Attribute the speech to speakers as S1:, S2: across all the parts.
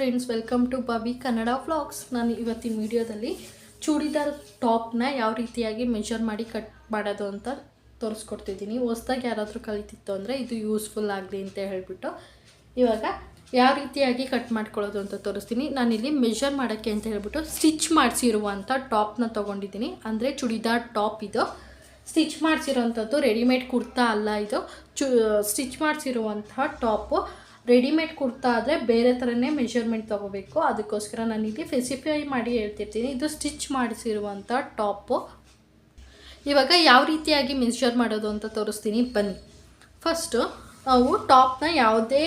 S1: Friends welcome to Bobby Kannada vlogs ನಾನು ಇವತ್ತಿನ ವಿಡಿಯೋದಲ್ಲಿ ಚೂಡಿದಾರ್ ಟಾಪ್ನ ಯಾವ ರೀತಿಯಾಗಿ ಮೆಷರ್ ಮಾಡಿ ಕಟ್ ಮಾಡೋದು ಅಂತ ತೋರಿಸ್ಕೊಡ್ತಿದ್ದೀನಿ. ಹೊಸ್ದಾಗಿ ಯಾರಾದರೂ ಕಲಿತಿತ್ತು ಅಂದರೆ ಇದು ಯೂಸ್ಫುಲ್ ಆಗಲಿ ಅಂತ ಹೇಳಿಬಿಟ್ಟು ಇವಾಗ ಯಾವ ರೀತಿಯಾಗಿ ಕಟ್ ಮಾಡ್ಕೊಳ್ಳೋದು ಅಂತ ತೋರಿಸ್ತೀನಿ. ನಾನಿಲ್ಲಿ ಮೆಷರ್ ಮಾಡೋಕ್ಕೆ ಅಂತ ಹೇಳ್ಬಿಟ್ಟು ಸ್ಟಿಚ್ ಮಾಡಿಸಿರುವಂಥ ಟಾಪ್ನ ತೊಗೊಂಡಿದ್ದೀನಿ. ಅಂದರೆ ಚೂಡಿದಾರ್ ಟಾಪ್ ಇದು. ಸ್ಟಿಚ್ ಮಾಡಿಸಿರೋವಂಥದ್ದು ರೆಡಿಮೇಡ್ ಕುರ್ತಾ ಅಲ್ಲ ಇದು. ಚು ಸ್ಟಿಚ್ ಮಾಡಿಸಿರುವಂಥ ಟಾಪು ರೆಡಿಮೇಡ್ ಕುರ್ತಾ ಆದರೆ ಬೇರೆ ಥರನೇ ಮೆಷರ್ಮೆಂಟ್ ತೊಗೋಬೇಕು. ಅದಕ್ಕೋಸ್ಕರ ನಾನು ಇಲ್ಲಿ ಫೆಸಿಫೈ ಮಾಡಿ ಹೇಳ್ತಿರ್ತೀನಿ. ಇದು ಸ್ಟಿಚ್ ಮಾಡಿಸಿರುವಂಥ ಟಾಪು. ಇವಾಗ ಯಾವ ರೀತಿಯಾಗಿ ಮೆಷರ್ ಮಾಡೋದು ಅಂತ ತೋರಿಸ್ತೀನಿ. ಬನ್ನಿ. ಫಸ್ಟು ನಾವು ಟಾಪ್ನ ಯಾವುದೇ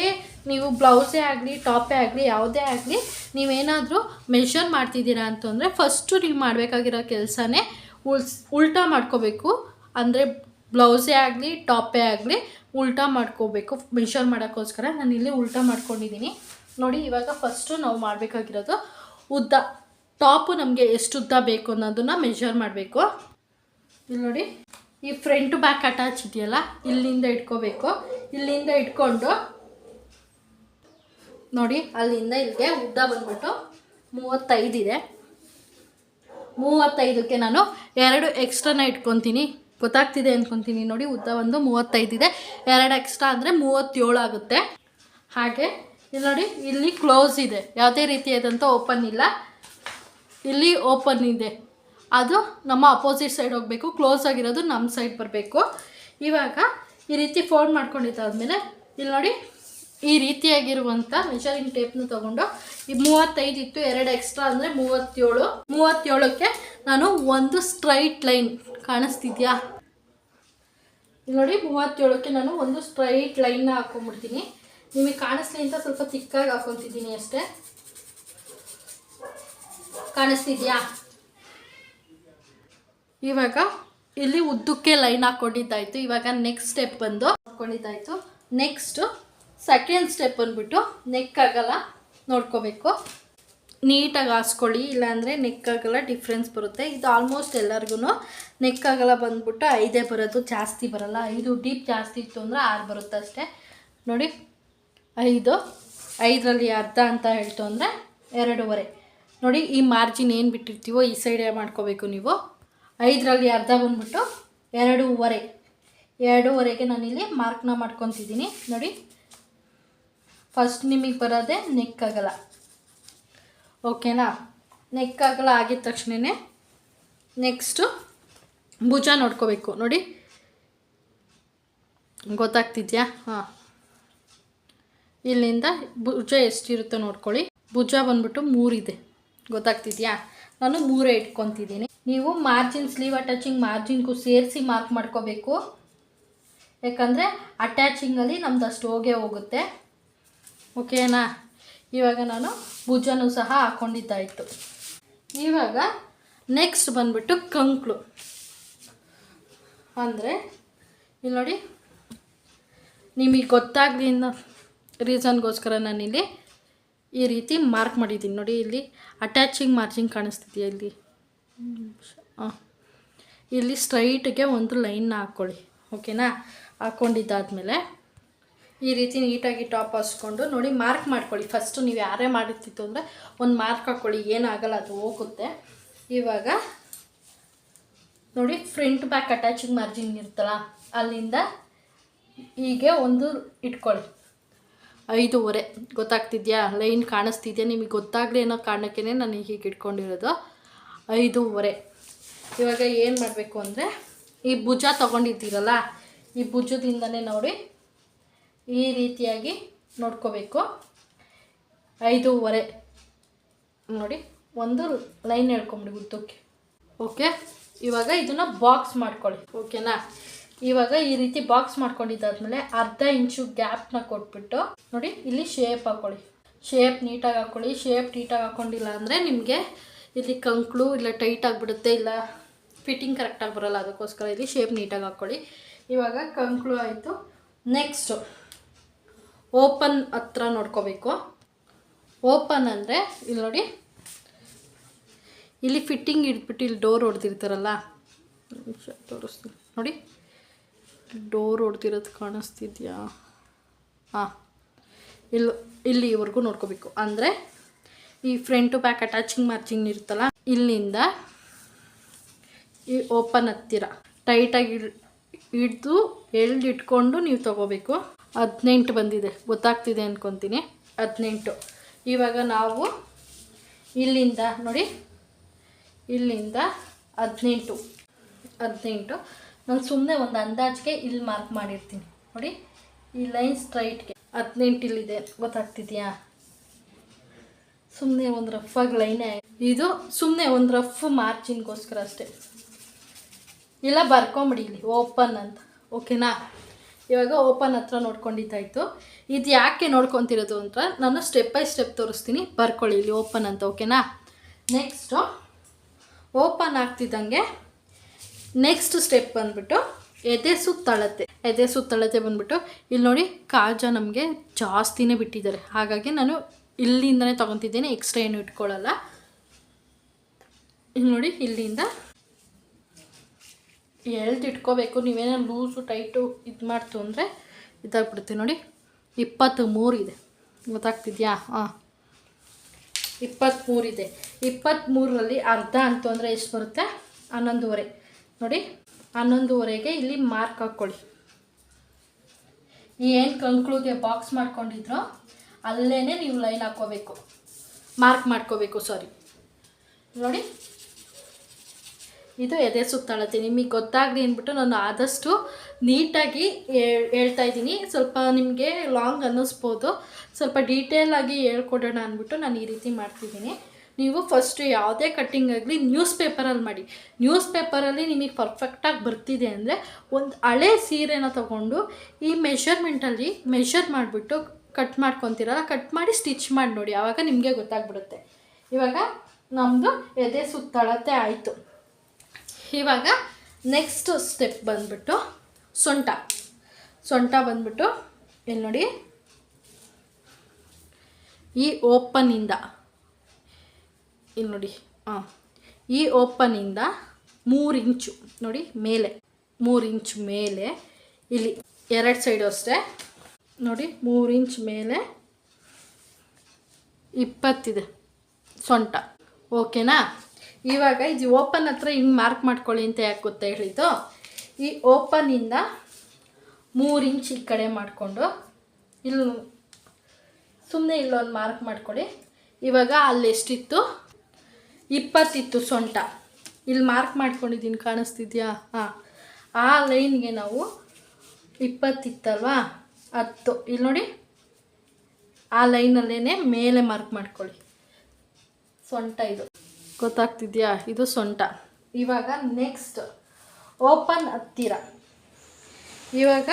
S1: ನೀವು ಬ್ಲೌಸೇ ಆಗಲಿ ಟಾಪೇ ಆಗಲಿ, ಯಾವುದೇ ಆಗಲಿ ನೀವೇನಾದರೂ ಮೆಷರ್ ಮಾಡ್ತಿದ್ದೀರಾ ಅಂತಂದರೆ ಫಸ್ಟು ನೀವು ಮಾಡಬೇಕಾಗಿರೋ ಕೆಲಸನೇ ಉಲ್ಸ್, ಉಲ್ಟಾ ಮಾಡ್ಕೋಬೇಕು. ಅಂದರೆ ಬ್ಲೌಸೇ ಆಗಲಿ, ಟಾಪೇ ಆಗಲಿ ಉಲ್ಟಾ ಮಾಡ್ಕೋಬೇಕು. ಮೆಷರ್ ಮಾಡೋಕ್ಕೋಸ್ಕರ ನಾನು ಇಲ್ಲಿ ಉಲ್ಟಾ ಮಾಡ್ಕೊಂಡಿದ್ದೀನಿ. ನೋಡಿ, ಇವಾಗ ಫಸ್ಟು ನಾವು ಮಾಡಬೇಕಾಗಿರೋದು ಉದ್ದ. ಟಾಪು ನಮಗೆ ಎಷ್ಟು ಉದ್ದ ಬೇಕು ಅನ್ನೋದನ್ನು ಮೆಷರ್ ಮಾಡಬೇಕು. ಇಲ್ಲಿ ನೋಡಿ, ಈ ಫ್ರಂಟ್ ಬ್ಯಾಕ್ ಅಟ್ಯಾಚ್ ಇದೆಯಲ್ಲ, ಇಲ್ಲಿಂದ ಇಟ್ಕೋಬೇಕು. ಇಲ್ಲಿಂದ ಇಟ್ಕೊಂಡು, ನೋಡಿ, ಅಲ್ಲಿಂದ ಇಲ್ಲಿಗೆ ಉದ್ದ ಬಂದ್ಬಿಟ್ಟು ಮೂವತ್ತೈದಿದೆ ಮೂವತ್ತೈದಕ್ಕೆ ನಾನು ಎರಡು ಎಕ್ಸ್ಟ್ರಾನ ಇಟ್ಕೊತೀನಿ. ಗೊತ್ತಾಗ್ತಿದೆ ಅಂದ್ಕೊತೀನಿ ನೋಡಿ, ಉದ್ದ ಒಂದು ಮೂವತ್ತೈದಿದೆ ಎರಡು ಎಕ್ಸ್ಟ್ರಾ ಅಂದರೆ ಮೂವತ್ತೇಳು ಆಗುತ್ತೆ. ಹಾಗೆ ಇಲ್ಲಿ ನೋಡಿ, ಇಲ್ಲಿ ಕ್ಲೋಸ್ ಇದೆ. ಯಾವುದೇ ರೀತಿಯಾದಂಥ ಓಪನ್ ಇಲ್ಲ. ಇಲ್ಲಿ ಓಪನ್ ಇದೆ. ಅದು ನಮ್ಮ ಅಪೋಸಿಟ್ ಸೈಡ್ ಹೋಗಬೇಕು ಕ್ಲೋಸ್ ಆಗಿರೋದು ನಮ್ಮ ಸೈಡ್ ಬರಬೇಕು. ಇವಾಗ ಈ ರೀತಿ ಫೋಲ್ಡ್ ಮಾಡ್ಕೊಂಡಿದ್ದಾದ್ಮೇಲೆ, ಇಲ್ಲಿ ನೋಡಿ, ಈ ರೀತಿಯಾಗಿರುವಂಥ ಮೆಷರಿಂಗ್ ಟೇಪ್ನ ತಗೊಂಡು, ಈ ಮೂವತ್ತೈದು ಇತ್ತು, ಎರಡು ಎಕ್ಸ್ಟ್ರಾ ಅಂದರೆ ಮೂವತ್ತೇಳು. ಮೂವತ್ತೇಳಕ್ಕೆ ನಾನು ಒಂದು ಸ್ಟ್ರೈಟ್ ಲೈನ್ ಕಾಣಿಸ್ತಿದ್ಯಾ? ನೋಡಿ ಮೂವತ್ತೇಳಕ್ಕೆ ನಾನು ಒಂದು ಸ್ಟ್ರೈಟ್ ಲೈನ್ನ ಹಾಕೊಂಡ್ಬಿಡ್ತೀನಿ. ನಿಮಗೆ ಕಾಣಿಸ್ಲಿ ಅಂತ ಸ್ವಲ್ಪ ತಿಕ್ಕಾಗಿ ಹಾಕೊತಿದ್ದೀನಿ ಅಷ್ಟೇ. ಕಾಣಿಸ್ತಿದ್ಯಾ? ಇವಾಗ ಇಲ್ಲಿ ಉದ್ದಕ್ಕೆ ಲೈನ್ ಹಾಕ್ಕೊಂಡಿದ್ದಾಯಿತು ಇವಾಗ ನೆಕ್ಸ್ಟ್ ಸ್ಟೆಪ್ ಬಂದು ಹಾಕೊಂಡಿದ್ದಾಯ್ತು. ನೆಕ್ಸ್ಟು ಸೆಕೆಂಡ್ ಸ್ಟೆಪ್ ಬಂದ್ಬಿಟ್ಟು ನೆಕ್ ಆಗಲ್ಲ. ನೋಡ್ಕೋಬೇಕು. ನೀಟಾಗಿ ಹಾಸ್ಕೊಳ್ಳಿ, ಇಲ್ಲಾಂದರೆ ನೆಕ್ ಆಗಲ್ಲ ಡಿಫ್ರೆನ್ಸ್ ಬರುತ್ತೆ. ಇದು ಆಲ್ಮೋಸ್ಟ್ ಎಲ್ಲರಿಗೂ ನೆಕ್ ಆಗಲ್ಲ ಬಂದ್ಬಿಟ್ಟು ಐದೇ ಬರೋದು ಜಾಸ್ತಿ ಬರಲ್ಲ. ಐದು ಡೀಪ್ ಜಾಸ್ತಿ ಇತ್ತು ಅಂದರೆ ಆರು ಬರುತ್ತೆ ಅಷ್ಟೇ. ನೋಡಿ, ಐದು, ಐದರಲ್ಲಿ ಅರ್ಧ ಅಂತ ಹೇಳ್ತು ಅಂದರೆ ಎರಡೂವರೆ. ನೋಡಿ, ಈ ಮಾರ್ಜಿನ್ ಏನು ಬಿಟ್ಟಿರ್ತೀವೋ ಈ ಸೈಡೇ ಮಾಡ್ಕೋಬೇಕು ನೀವು. ಐದರಲ್ಲಿ ಅರ್ಧ ಬಂದ್ಬಿಟ್ಟು ಎರಡೂವರೆ. ಎರಡೂವರೆಗೆ ನಾನಿಲ್ಲಿ ಮಾರ್ಕ್ನ ಮಾಡ್ಕೊತಿದ್ದೀನಿ. ನೋಡಿ ಫಸ್ಟ್ ನಿಮಗೆ ಬರೋದೇ ನೆಕ್ ಆಗಲ್ಲ ಓಕೆನಾ? ನೆಕ್ ಆಗಲ್ಲ ಆಗಿದ ತಕ್ಷಣವೇ ನೆಕ್ಸ್ಟು ಭುಜ ನೋಡ್ಕೋಬೇಕು. ನೋಡಿ. ಗೊತ್ತಾಗ್ತಿದ್ಯಾ? ಹಾಂ. ಇಲ್ಲಿಂದ ಭುಜ ಎಷ್ಟಿರುತ್ತೋ ನೋಡ್ಕೊಳ್ಳಿ. ಭುಜ ಬಂದ್ಬಿಟ್ಟು ಮೂರಿದೆ. ಗೊತ್ತಾಗ್ತಿದ್ಯಾ? ನಾನು ಮೂರೇ ಇಟ್ಕೊತಿದ್ದೀನಿ. ನೀವು ಮಾರ್ಜಿನ್ ಸ್ಲೀವ್ ಅಟ್ಯಾಚಿಂಗ್ ಮಾರ್ಜಿನ್ಗೂ ಸೇರಿಸಿ ಮಾರ್ಕ್ ಮಾಡ್ಕೋಬೇಕು. ಯಾಕಂದರೆ ಅಟ್ಯಾಚಿಂಗಲ್ಲಿ ನಮ್ದು ಅಷ್ಟು ಹೋಗೇ ಹೋಗುತ್ತೆ. ಓಕೆನಾ? ಇವಾಗ ನಾನು ಭುಜನೂ ಸಹ ಹಾಕ್ಕೊಂಡಿದ್ದಾಯಿತು ಇವಾಗ ನೆಕ್ಸ್ಟ್ ಬಂದ್ಬಿಟ್ಟು ಕಂಕ್ಳು. ಅಂದರೆ, ಇಲ್ಲಿ ನೋಡಿ, ನಿಮಗೆ ಗೊತ್ತಾಗಲಿ ರೀಸನ್ಗೋಸ್ಕರ ನಾನಿಲ್ಲಿ ಈ ರೀತಿ ಮಾರ್ಕ್ ಮಾಡಿದ್ದೀನಿ. ನೋಡಿ, ಇಲ್ಲಿ ಅಟ್ಯಾಚಿಂಗ್ ಮಾರ್ಜಿಂಗ್ ಕಾಣಿಸ್ತಿದೆಯಾ ಇಲ್ಲಿ? ಹಾಂ ಇಲ್ಲಿ ಸ್ಟ್ರೈಟ್ಗೆ ಒಂದು ಲೈನ್ನ ಹಾಕ್ಕೊಳ್ಳಿ ಓಕೆನಾ ಹಾಕ್ಕೊಂಡಿದ್ದಾದಮೇಲೆ ಈ ರೀತಿ ನೀಟಾಗಿ ಟಾಪ್ ಹಾಸ್ಕೊಂಡು ನೋಡಿ ಮಾರ್ಕ್ ಮಾಡ್ಕೊಳ್ಳಿ. ಫಸ್ಟು ನೀವು ಯಾರೇ ಮಾಡಿರ್ತಿತ್ತು ಅಂದರೆ ಒಂದು ಮಾರ್ಕ್ ಹಾಕ್ಕೊಳ್ಳಿ ಏನಾಗಲ್ಲ ಅದು ಹೋಗುತ್ತೆ. ಇವಾಗ ನೋಡಿ ಫ್ರಂಟ್ ಬ್ಯಾಕ್ ಅಟ್ಯಾಚಿಂಗ್ ಮಾರ್ಜಿನ್ ಇರ್ತಲ್ಲ ಅಲ್ಲಿಂದ ಹೀಗೆ ಒಂದು ಇಟ್ಕೊಳ್ಳಿ. ಐದೂವರೆ. ಗೊತ್ತಾಗ್ತಿದ್ಯಾ? ಲೈನ್ ಕಾಣಿಸ್ತಿದ್ಯಾ? ನಿಮಗೆ ಗೊತ್ತಾಗಲಿ ಅನ್ನೋ ಕಾರಣಕ್ಕೇ ನಾನು ಹೀಗೆ ಇಟ್ಕೊಂಡಿರೋದು. ಐದೂವರೆ. ಇವಾಗ ಏನು ಮಾಡಬೇಕು ಅಂದರೆ ಈ ಭುಜ ತೊಗೊಂಡಿದ್ದೀರಲ್ಲ, ಈ ಭುಜದಿಂದನೇ ನೋಡಿ ಈ ರೀತಿಯಾಗಿ ನೋಡ್ಕೋಬೇಕು. ಐದೂವರೆ. ನೋಡಿ, ಒಂದು ಲೈನ್ ಹೇಳ್ಕೊಂಬಿಡಿ ಉದ್ದಕ್ಕೆ. ಓಕೆ? ಇವಾಗ ಇದನ್ನು ಬಾಕ್ಸ್ ಮಾಡ್ಕೊಳ್ಳಿ. ಓಕೆನಾ? ಇವಾಗ ಈ ರೀತಿ ಬಾಕ್ಸ್ ಮಾಡ್ಕೊಂಡಿದ್ದಾದ್ಮೇಲೆ ಅರ್ಧ ಇಂಚು ಗ್ಯಾಪ್ನ ಕೊಟ್ಬಿಟ್ಟು, ನೋಡಿ, ಇಲ್ಲಿ ಶೇಪ್ ಹಾಕ್ಕೊಳ್ಳಿ ಶೇಪ್ ನೀಟಾಗಿ ಹಾಕ್ಕೊಳ್ಳಿ ಶೇಪ್ ನೀಟಾಗಿ ಹಾಕ್ಕೊಂಡಿಲ್ಲ ಅಂದರೆ ನಿಮಗೆ ಇಲ್ಲಿ ಕಂಕ್ಳು ಇಲ್ಲ ಟೈಟ್ ಆಗಿಬಿಡುತ್ತೆ, ಇಲ್ಲ ಫಿಟ್ಟಿಂಗ್ ಕರೆಕ್ಟಾಗಿ ಬರೋಲ್ಲ ಅದಕ್ಕೋಸ್ಕರ. ಇಲ್ಲಿ ಶೇಪ್ ನೀಟಾಗಿ ಹಾಕ್ಕೊಳ್ಳಿ ಇವಾಗ ಕಂಕ್ಳು ಆಯಿತು. ನೆಕ್ಸ್ಟು. ಓಪನ್ ಹತ್ರ ನೋಡ್ಕೋಬೇಕು. ಓಪನ್ ಅಂದರೆ, ಇಲ್ಲಿ ನೋಡಿ. ಇಲ್ಲಿ ಫಿಟ್ಟಿಂಗ್ ಇಟ್ಬಿಟ್ಟು ಇಲ್ಲಿ ಡೋರ್ ಹೊಡೆದಿರ್ತಾರಲ್ಲ ತೋರಿಸ್ತೀನಿ. ನೋಡಿ. ಡೋರ್ ಹೊಡೆದಿರೋದು ಕಾಣಿಸ್ತಿದ್ಯಾ? ಹಾಂ. ಇಲ್ಲಿ ಇಲ್ಲಿವರೆಗೂ ನೋಡ್ಕೋಬೇಕು. ಅಂದರೆ, ಈ ಫ್ರಂಟ್ ಬ್ಯಾಕ್ ಅಟ್ಯಾಚಿಂಗ್ ಮಾರ್ಜಿನ್ ಇರುತ್ತಲ್ಲ, ಇಲ್ಲಿಂದ ಈ ಓಪನ್ ಹತ್ತಿರ. ಟೈಟಾಗಿ ಹಿಡ್ದು ಎಳ್ದು ಇಟ್ಕೊಂಡು ನೀವು ತಗೋಬೇಕು. ಹದಿನೆಂಟು ಬಂದಿದೆ. ಗೊತ್ತಾಗ್ತಿದೆ ಅಂದ್ಕೊತೀನಿ ಹದಿನೆಂಟು. ಇವಾಗ ನಾವು ಇಲ್ಲಿಂದ ನೋಡಿ, ಇಲ್ಲಿಂದ ಹದಿನೆಂಟು. ಹದಿನೆಂಟು. ನಾನು ಸುಮ್ಮನೆ ಒಂದು ಅಂದಾಜಿಗೆ ಇಲ್ಲಿ ಮಾರ್ಕ್ ಮಾಡಿರ್ತೀನಿ. ನೋಡಿ, ಈ ಲೈನ್ ಸ್ಟ್ರೈಟ್ಗೆ ಹದಿನೆಂಟು ಇಲ್ಲಿದೆ. ಗೊತ್ತಾಗ್ತಿದೆಯಾ? ಸುಮ್ಮನೆ ಒಂದು ರಫಾಗಿ ಲೈನೇ ಇದು ಸುಮ್ಮನೆ ಒಂದು ರಫ್ ಮಾರ್ಜಿನ್ಗೋಸ್ಕರ ಅಷ್ಟೇ. ಇಲ್ಲ ಬರ್ಕೊಂಬಿಡಿ ಇಲ್ಲಿ. ಓಪನ್ ಅಂತ. ಓಕೆನಾ ಇವಾಗ ಓಪನ್ ಹತ್ರ ನೋಡ್ಕೊಂಡಿದ್ದಾಯಿತು. ಇದು ಯಾಕೆ ನೋಡ್ಕೊತಿರೋದು ಅಂತ ನಾನು ಸ್ಟೆಪ್ ಬೈ ಸ್ಟೆಪ್ ತೋರಿಸ್ತೀನಿ. ಬರ್ಕೊಳ್ಳಿ ಇಲ್ಲಿ ಓಪನ್ ಅಂತ ಓಕೆನಾ ನೆಕ್ಸ್ಟು ಓಪನ್ ಆಗ್ತಿದ್ದಂಗೆ ನೆಕ್ಸ್ಟ್ ಸ್ಟೆಪ್ ಬಂದ್ಬಿಟ್ಟು ಎದೆ ಸುತ್ತಳತೆ ಎದೆ ಸುತ್ತಳತೆ ಬಂದ್ಬಿಟ್ಟು ಇಲ್ಲಿ ನೋಡಿ ಕಾಜ ನಮಗೆ ಜಾಸ್ತಿನೇ ಬಿಟ್ಟಿದ್ದಾರೆ. ಹಾಗಾಗಿ ನಾನು ಇಲ್ಲಿಂದನೇ ತೊಗೊತಿದ್ದೀನಿ ಎಕ್ಸ್ಟ್ರಾ ಏನು ಇಟ್ಕೊಳ್ಳಲ್ಲ. ಇಲ್ಲಿ ನೋಡಿ ಇಲ್ಲಿಂದ ಎಳ್ದು ಇಟ್ಕೋಬೇಕು ನೀವೇನೋ ಲೂಸು ಟೈಟು ಇದು ಮಾಡ್ತು ಅಂದರೆ ಇದಾಗ್ಬಿಡುತ್ತೆ ನೋಡಿ. ಇಪ್ಪತ್ತು ಇದೆ. ಗೊತ್ತಾಗ್ತಿದ್ಯಾ? ಹಾಂ ಇಪ್ಪತ್ತ್ಮೂರಿದೆ ಇಪ್ಪತ್ತ್ಮೂರರಲ್ಲಿ ಅರ್ಧ ಅಂತು ಅಂದರೆ ಎಷ್ಟು ಬರುತ್ತೆ? ಹನ್ನೊಂದುವರೆ. ನೋಡಿ, ಹನ್ನೊಂದುವರೆಗೆ ಇಲ್ಲಿ ಮಾರ್ಕ್ ಹಾಕ್ಕೊಳ್ಳಿ ಏನು ಕಂಕ್ಳಿಗೆ ಬಾಕ್ಸ್ ಮಾಡ್ಕೊಂಡಿದ್ರೋ ಅಲ್ಲೇ ನೀವು ಲೈನ್ ಹಾಕ್ಕೋಬೇಕು ಮಾರ್ಕ್ ಮಾಡ್ಕೋಬೇಕು ಸಾರಿ ನೋಡಿ ಇದು ಎದೆ ಸುತ್ತಳತೆ ನಿಮಗೆ ಗೊತ್ತಾಗಲಿ ಅಂದ್ಬಿಟ್ಟು ನಾನು ಆದಷ್ಟು ನೀಟಾಗಿ ಹೇಳ್ತಾ ಇದ್ದೀನಿ. ಸ್ವಲ್ಪ ನಿಮಗೆ ಲಾಂಗ್ ಅನ್ನಿಸ್ಬೋದು. ಸ್ವಲ್ಪ ಡೀಟೇಲಾಗಿ ಹೇಳ್ಕೊಡೋಣ ಅಂದ್ಬಿಟ್ಟು ನಾನು ಈ ರೀತಿ ಮಾಡ್ತಿದ್ದೀನಿ. ನೀವು ಫಸ್ಟು ಯಾವುದೇ ಕಟ್ಟಿಂಗ್ ಆಗಲಿ ನ್ಯೂಸ್ ಪೇಪರಲ್ಲಿ ಮಾಡಿ. ನ್ಯೂಸ್ ಪೇಪರಲ್ಲಿ ನಿಮಗೆ ಪರ್ಫೆಕ್ಟಾಗಿ ಬರ್ತಿದೆ ಅಂದರೆ ಒಂದು ಹಳೆ ಸೀರೆನ ತಗೊಂಡು ಈ ಮೆಷರ್ಮೆಂಟಲ್ಲಿ ಮೆಷರ್ ಮಾಡಿಬಿಟ್ಟು ಕಟ್ ಮಾಡ್ಕೊತೀರಲ್ಲ ಕಟ್ ಮಾಡಿ ಸ್ಟಿಚ್ ಮಾಡಿ ನೋಡಿ. ಆವಾಗ ನಿಮಗೆ ಗೊತ್ತಾಗ್ಬಿಡುತ್ತೆ. ಇವಾಗ ನಮ್ಮದು ಎದೆ ಸುತ್ತಳತೆ ಆಯಿತು. ಇವಾಗ ನೆಕ್ಸ್ಟ್ ಸ್ಟೆಪ್ ಬಂದ್ಬಿಟ್ಟು ಸೊಂಟ. ಸೊಂಟ ಬಂದ್ಬಿಟ್ಟು ಇಲ್ಲಿ ನೋಡಿ? ಈ ಓಪನಿಂದ ಇಲ್ಲಿ ನೋಡಿ? ಹಾಂ ಈ ಓಪನಿಂದ ಮೂರು ಇಂಚು. ನೋಡಿ, ಮೇಲೆ. ಮೂರು ಇಂಚು ಮೇಲೆ. ಇಲ್ಲಿ ಎರಡು ಸೈಡು ಅಷ್ಟೇ. ನೋಡಿ, ಮೂರು ಇಂಚ್ ಮೇಲೆ ಇಪ್ಪತ್ತಿದೆ ಸೊಂಟ. ಓಕೆನಾ ಇವಾಗ ಇದು ಓಪನ್ ಹತ್ರ ಹಿಂಗೆ ಮಾರ್ಕ್ ಮಾಡ್ಕೊಳ್ಳಿ ಅಂತ ಯಾಕೆ ಗೊತ್ತಾ ಹೇಳಿದ್ದು? ಈ ಓಪನಿಂದ ಮೂರು ಇಂಚ್ ಈ ಕಡೆ ಮಾಡಿಕೊಂಡು ಇಲ್ಲಿ ಸುಮ್ಮನೆ ಇಲ್ಲೊಂದು ಮಾರ್ಕ್ ಮಾಡ್ಕೊಳ್ಳಿ. ಇವಾಗ ಅಲ್ಲಿ ಎಷ್ಟಿತ್ತು? ಇಪ್ಪತ್ತಿತ್ತು ಸೊಂಟ. ಇಲ್ಲಿ ಮಾರ್ಕ್ ಮಾಡ್ಕೊಂಡಿದ್ದೀನಿ, ಕಾಣಿಸ್ತಿದ್ಯಾ? ಹಾಂ. ಆ ಲೈನ್ಗೆ ನಾವು ಇಪ್ಪತ್ತಿತ್ತಲ್ವಾ? ಹತ್ತು. ಇಲ್ಲಿ ನೋಡಿ. ಆ ಲೈನಲ್ಲೇ ಮೇಲೆ ಮಾರ್ಕ್ ಮಾಡ್ಕೊಳ್ಳಿ. ಸೊಂಟ ಇದು. ಗೊತ್ತಾಗ್ತಿದ್ಯಾ? ಇದು ಸೊಂಟ. ಇವಾಗ ನೆಕ್ಸ್ಟ್ ಓಪನ್ ಹತ್ತಿರ. ಇವಾಗ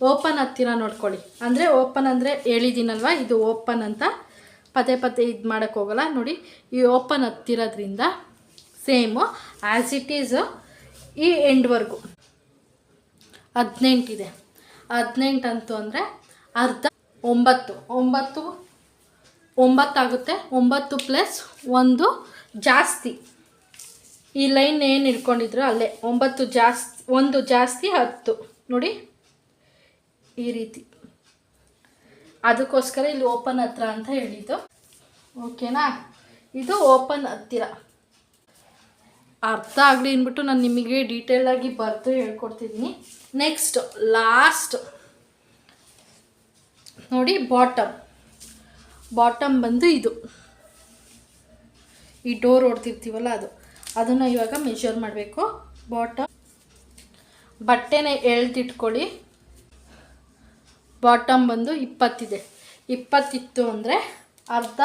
S1: ಓಪನ್ ಹತ್ತಿರ ನೋಡ್ಕೊಳ್ಳಿ. ಅಂದರೆ ಓಪನ್ ಅಂದರೆ ಹೇಳಿದ್ದೀನಲ್ವ? ಇದು ಓಪನ್ ಅಂತ. ಪದೇ ಪದೇ ಇದು ಮಾಡೋಕ್ಕೆ ಹೋಗಲ್ಲ. ನೋಡಿ, ಈ ಓಪನ್ ಹತ್ತಿರೋದ್ರಿಂದ ಸೇಮು ಆ್ಯಸ್ ಇಟ್ ಈಸ್ ಈ ಎಂಡ್ವರೆಗೂ ಹದಿನೆಂಟಿದೆ ಹದಿನೆಂಟು ಅಂತು ಅಂದರೆ ಅರ್ಧ ಒಂಬತ್ತು. ಒಂಬತ್ತು, ಒಂಬತ್ತಾಗುತ್ತೆ. ಒಂಬತ್ತು ಪ್ಲಸ್ ಒಂದು ಜಾಸ್ತಿ. ಈ ಲೈನ್ ಏನು ಇಟ್ಕೊಂಡಿದ್ರು ಅಲ್ಲೇ, ಒಂಬತ್ತು ಜಾಸ್ತಿ, ಒಂದು ಜಾಸ್ತಿ ಹತ್ತು. ನೋಡಿ, ಈ ರೀತಿ. ಅದಕ್ಕೋಸ್ಕರ ಇಲ್ಲಿ ಓಪನ್ ಹತ್ರ ಅಂತ ಹೇಳಿದ್ದು. ಓಕೆನಾ? ಇದು ಓಪನ್ ಹತ್ತಿರ. ಅರ್ಥ ಆಗಲಿ ಅಂದ್ಬಿಟ್ಟು ನಾನು ನಿಮಗೆ ಡೀಟೇಲಾಗಿ ಬರೆದು ಹೇಳ್ಕೊಡ್ತಿದ್ದೀನಿ ನೆಕ್ಸ್ಟ್ ಲಾಸ್ಟ್ ನೋಡಿ ಬಾಟಮ್ ಬಾಟಮ್ ಬಂದು ಇದು. ಈ ಡೋರ್ ಹೊಡ್ತಿರ್ತೀವಲ್ಲ ಅದು, ಅದನ್ನು ಇವಾಗ ಮೆಷರ್ ಮಾಡಬೇಕು. ಬಾಟಮ್ ಬಟ್ಟೆನ ಎಳ್ದಿಟ್ಕೊಳ್ಳಿ. ಬಾಟಮ್ ಬಂದು ಇಪ್ಪತ್ತಿದೆ. ಇಪ್ಪತ್ತಿತ್ತು ಅಂದರೆ ಅರ್ಧ,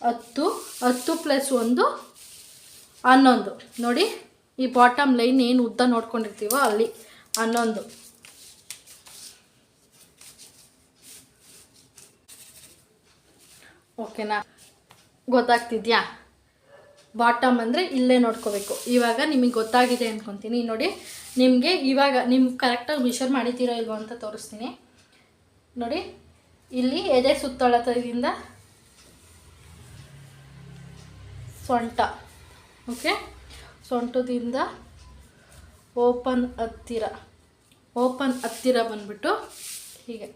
S1: ಹತ್ತು ಹತ್ತು ಪ್ಲಸ್ ಒಂದು, ಹನ್ನೊಂದು. ನೋಡಿ, ಈ ಬಾಟಮ್ ಲೈನ್ ಏನು ಉದ್ದ ನೋಡ್ಕೊಂಡಿರ್ತೀವೋ ಅಲ್ಲಿ, ಹನ್ನೊಂದು. ಓಕೆನಾ ಗೊತ್ತಾಗ್ತಿದ್ಯಾ? ಬಾಟಮ್ ಅಂದರೆ ಇಲ್ಲೇ ನೋಡ್ಕೋಬೇಕು. ಇವಾಗ ನಿಮಗೆ ಗೊತ್ತಾಗಿದೆ ಅಂದ್ಕೊತೀನಿ ನೋಡಿ, ನಿಮಗೆ ಇವಾಗ ನಿಮ್ಮ ಕರೆಕ್ಟಾಗಿ ಮಿಷರ್ ಮಾಡಿದ್ದೀರೋ ಇಲ್ವೋ ಅಂತ ತೋರಿಸ್ತೀನಿ. ನೋಡಿ, ಇಲ್ಲಿ ಎದೆ ಸುತ್ತಳತದಿಂದ ಸೊಂಟ. ಓಕೆ ಸೊಂಟದಿಂದ ಓಪನ್ ಹತ್ತಿರ. ಓಪನ್ ಹತ್ತಿರ ಬಂದ್ಬಿಟ್ಟು ಹೀಗೆ.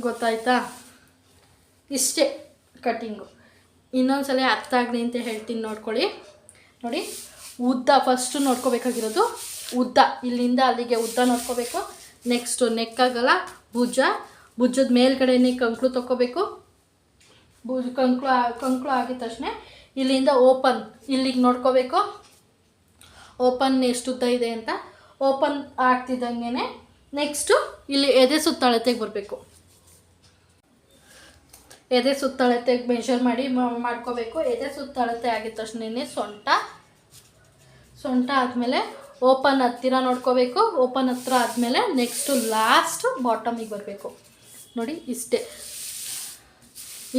S1: ಗೊತ್ತಾಯ್ತಾ? ಇಷ್ಟೇ ಕಟ್ಟಿಂಗು ಇನ್ನೊಂದ್ಸಲ ಅರ್ಥ ಆಗಲಿ ಅಂತ ಹೇಳ್ತೀನಿ ನೋಡ್ಕೊಳ್ಳಿ. ನೋಡಿ, ಉದ್ದ ಫಸ್ಟು ನೋಡ್ಕೋಬೇಕಾಗಿರೋದು ಉದ್ದ. ಇಲ್ಲಿಂದ ಅಲ್ಲಿಗೆ ಉದ್ದ ನೋಡ್ಕೋಬೇಕು. ನೆಕ್ಸ್ಟು ನೆಕ್ಕಾಗಲ್ಲ ಭುಜ. ಭುಜದ ಮೇಲ್ಗಡೆನೇ ಕಂಕ್ಳು ತೊಗೋಬೇಕು ಭುಜ ಕಂಕ್ಳು ಕಂಕ್ಳು ಆಗಿದ ತಕ್ಷಣ ಇಲ್ಲಿಂದ ಓಪನ್ ಇಲ್ಲಿಗೆ ನೋಡ್ಕೋಬೇಕು. ಓಪನ್ ಎಷ್ಟು ಉದ್ದ ಇದೆ ಅಂತ. ಓಪನ್ ಆಗ್ತಿದ್ದಂಗೆ ನೆಕ್ಸ್ಟು ಇಲ್ಲಿ ಎದೆ ಸುತ್ತಳತೆಗೆ ಬರಬೇಕು. ಎದೆ ಸುತ್ತಳತೆಗೆ ಮೆಷರ್ ಮಾಡಿ ಮಾಡ್ಕೋಬೇಕು. ಎದೆ ಸುತ್ತಳತೆ ಆಗಿದ ತಕ್ಷಣನೇ ಸೊಂಟ. ಸೊಂಟ ಆದಮೇಲೆ ಓಪನ್ ಹತ್ತಿರ ನೋಡ್ಕೋಬೇಕು. ಓಪನ್ ಹತ್ತಿರ ಆದಮೇಲೆ ನೆಕ್ಸ್ಟು ಲಾಸ್ಟು ಬಾಟಮಿಗೆ ಬರಬೇಕು. ನೋಡಿ ಇಷ್ಟೇ.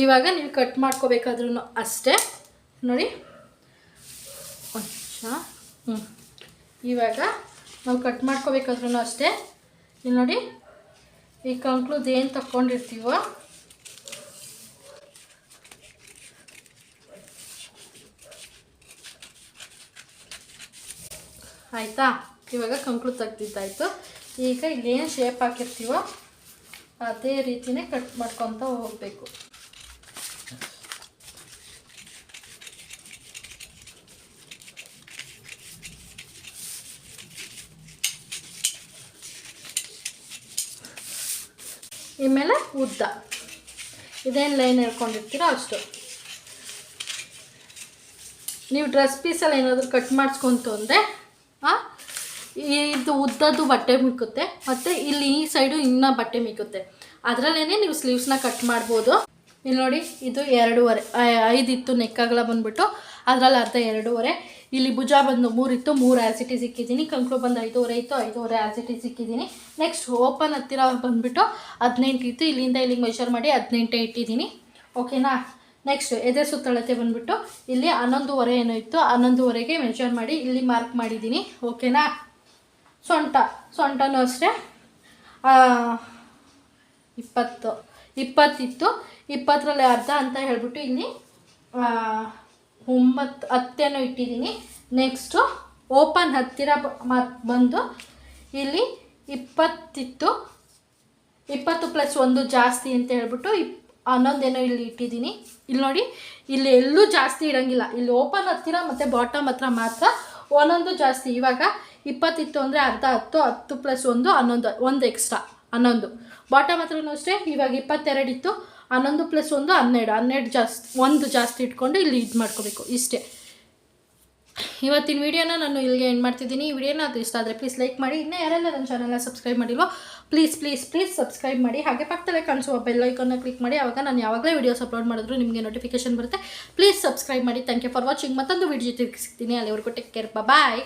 S1: ಇವಾಗ ನೀವು ಕಟ್ ಮಾಡ್ಕೋಬೇಕಾದ್ರೂ ಅಷ್ಟೇ. ನೋಡಿ. ಒಂದು ಇವಾಗ ನಾವು ಕಟ್ ಮಾಡ್ಕೋಬೇಕಾದ್ರೂ ಅಷ್ಟೇ. ಇಲ್ಲಿ ನೋಡಿ. ಈ ಕಂಕ್ಲೂದು ಏನು ತಗೊಂಡಿರ್ತೀವೋ ಆಯಿತಾ? ಇವಾಗ ಕಂಕ್ಳು ತೆಗ್ದಿದ್ದಾಯಿತು. ಈಗ ಇಲ್ಲೇನು ಶೇಪ್ ಹಾಕಿರ್ತೀವೋ ಅದೇ ರೀತಿನೇ ಕಟ್ ಮಾಡ್ಕೊತ ಹೋಗಬೇಕು. ಇಮೇಲೆ ಉದ್ದ. ಇದೇನು ಲೈನ್ ಹೇಳ್ಕೊಂಡಿರ್ತೀರೋ ಅಷ್ಟು. ನೀವು ಡ್ರೆಸ್ ಪೀಸಲ್ಲಿ ಏನಾದರೂ ಕಟ್ ಮಾಡಿಸ್ಕೊಂತು ಅಂದರೆ ಇದು ಉದ್ದದ್ದು ಬಟ್ಟೆ ಮಿಕ್ಕುತ್ತೆ, ಮತ್ತು ಇಲ್ಲಿ ಈ ಸೈಡು ಇನ್ನ ಬಟ್ಟೆ ಮಿಕ್ಕುತ್ತೆ. ಅದರಲ್ಲೇ ನೀವು ಸ್ಲೀವ್ಸ್ನ ಕಟ್ ಮಾಡ್ಬೋದು. ಇಲ್ಲಿ ನೋಡಿ, ಇದು ಎರಡೂವರೆ ಐದು ಇತ್ತು ನೆಕ್ಕಗಳ ಬಂದ್ಬಿಟ್ಟು, ಅದರಲ್ಲಿ ಅರ್ಧ ಎರಡೂವರೆ. ಇಲ್ಲಿ ಭುಜ ಬಂದು ಮೂರಿತ್ತು, ಮೂರು ಆ್ಯಸಿಟಿ ಸಿಕ್ಕಿದ್ದೀನಿ. ಕಂಕ್ಳು ಬಂದು ಐದೂವರೆ ಇತ್ತು, ಐದೂವರೆ ಆ್ಯಸಿಟಿ ಸಿಕ್ಕಿದ್ದೀನಿ. ನೆಕ್ಸ್ಟ್ ಓಪನ್ ಹತ್ತಿರ ಬಂದುಬಿಟ್ಟು ಹದಿನೆಂಟು ಇತ್ತು ಇಲ್ಲಿಂದ ಇಲ್ಲಿಗೆ ಮೆಷರ್ ಮಾಡಿ ಹದಿನೆಂಟೇ ಇಟ್ಟಿದ್ದೀನಿ. ಓಕೆನಾ ನೆಕ್ಸ್ಟ್ ಎದೆ ಸುತ್ತಳತೆ ಬಂದುಬಿಟ್ಟು ಇಲ್ಲಿ ಹನ್ನೊಂದುವರೆ ಏನೋ ಇತ್ತು ಹನ್ನೊಂದುವರೆಗೆ ಮೆಷರ್ ಮಾಡಿ ಇಲ್ಲಿ ಮಾರ್ಕ್ ಮಾಡಿದ್ದೀನಿ ಓಕೆನಾ ಸೊಂಟ, ಸೊಂಟನೂ ಅಷ್ಟೇ. ಇಪ್ಪತ್ತು, ಇಪ್ಪತ್ತಿತ್ತು, ಇಪ್ಪತ್ತರಲ್ಲಿ ಅರ್ಧ ಅಂತ ಹೇಳಿಬಿಟ್ಟು ಇಲ್ಲಿ ಒಂಬತ್ತು, ಹತ್ತೇನೋ ಇಟ್ಟಿದ್ದೀನಿ. ನೆಕ್ಸ್ಟು ಓಪನ್ ಹತ್ತಿರ ಬಂದು ಇಲ್ಲಿ ಇಪ್ಪತ್ತಿತ್ತು, ಇಪ್ಪತ್ತು ಪ್ಲಸ್ ಒಂದು ಜಾಸ್ತಿ ಅಂತ ಹೇಳ್ಬಿಟ್ಟು ಇಪ್ ಹನ್ನೊಂದೇನೋ ಇಲ್ಲಿ ಇಟ್ಟಿದ್ದೀನಿ. ಇಲ್ಲಿ ನೋಡಿ, ಇಲ್ಲಿ ಎಲ್ಲೂ ಜಾಸ್ತಿ ಇಡೋಂಗಿಲ್ಲ. ಇಲ್ಲಿ ಓಪನ್ ಹತ್ತಿರ ಮತ್ತು ಬಾಟಮ್ ಹತ್ರ ಮಾತ್ರ ಒಂದೊಂದು ಜಾಸ್ತಿ. ಇವಾಗ ಇಪ್ಪತ್ತಿತ್ತು ಅಂದರೆ ಅರ್ಧ ಹತ್ತು ಹತ್ತು ಪ್ಲಸ್ ಒಂದು, ಹನ್ನೊಂದು, ಒಂದು ಎಕ್ಸ್ಟ್ರಾ ಹನ್ನೊಂದು. ಬಾಟಮ್ ಹತ್ರನೂ ಅಷ್ಟೇ, ಇವಾಗ ಇಪ್ಪತ್ತೆರಡು ಇತ್ತು. ಹನ್ನೊಂದು ಪ್ಲಸ್ ಒಂದು, ಹನ್ನೆರಡು. ಹನ್ನೆರಡು ಜಾಸ್ತಿ, ಒಂದು ಜಾಸ್ತಿ ಇಟ್ಕೊಂಡು ಇಲ್ಲಿ ಇದು ಮಾಡ್ಕೋಬೇಕು, ಇಷ್ಟೇ. ಇವತ್ತಿನ ವಿಡಿಯೋನ ನಾನು ಇಲ್ಲಿಗೆ ಏನು ಮಾಡ್ತಿದ್ದೀನಿ. ಈ ವಿಡಿಯೋನ ಅದು ಇಷ್ಟ ಆದರೆ ಪ್ಲೀಸ್ ಲೈಕ್ ಮಾಡಿ. ಇನ್ನೂ ಯಾರೆಲ್ಲ ನನ್ನ ಚಾನಲ್ನ ಸಬ್ಸ್ಕ್ರೈಬ್ ಮಾಡಿಲ್ವೋ ಪ್ಲೀಸ್ ಪ್ಲೀಸ್ ಪ್ಲೀಸ್ ಸಬ್ಸ್ಕ್ರೈಬ್ ಮಾಡಿ. ಹಾಗೆ ಪಕ್ಕದಲ್ಲೇ ಕಾಣಿಸುವ ಬೆಲ್ ಐಕನ್ನ ಕ್ಲಿಕ್ ಮಾಡಿ. ಆವಾಗ ನಾನು ಯಾವಾಗಲೇ ವೀಡಿಯೋಸ್ ಅಪ್ಲೋಡ್ ಮಾಡಿದ್ರು ನಿಮಗೆ ನೋಟಿಫಿಕೇಶನ್ ಬರುತ್ತೆ. ಪ್ಲೀಸ್ ಸಬ್ಸ್ಕ್ರೈಬ್ ಮಾಡಿ. ಥ್ಯಾಂಕ್ ಯು ಫಾರ್ ವಾಚಿಂಗ್ ಮತ್ತೊಂದು ವಿಡಿಯೋ ಸಿಗ್ತೀನಿ. ಅಲ್ಲಿವರೆಗೂ ಟೇಕ್ ಕೇರ್ ಬಾಯ್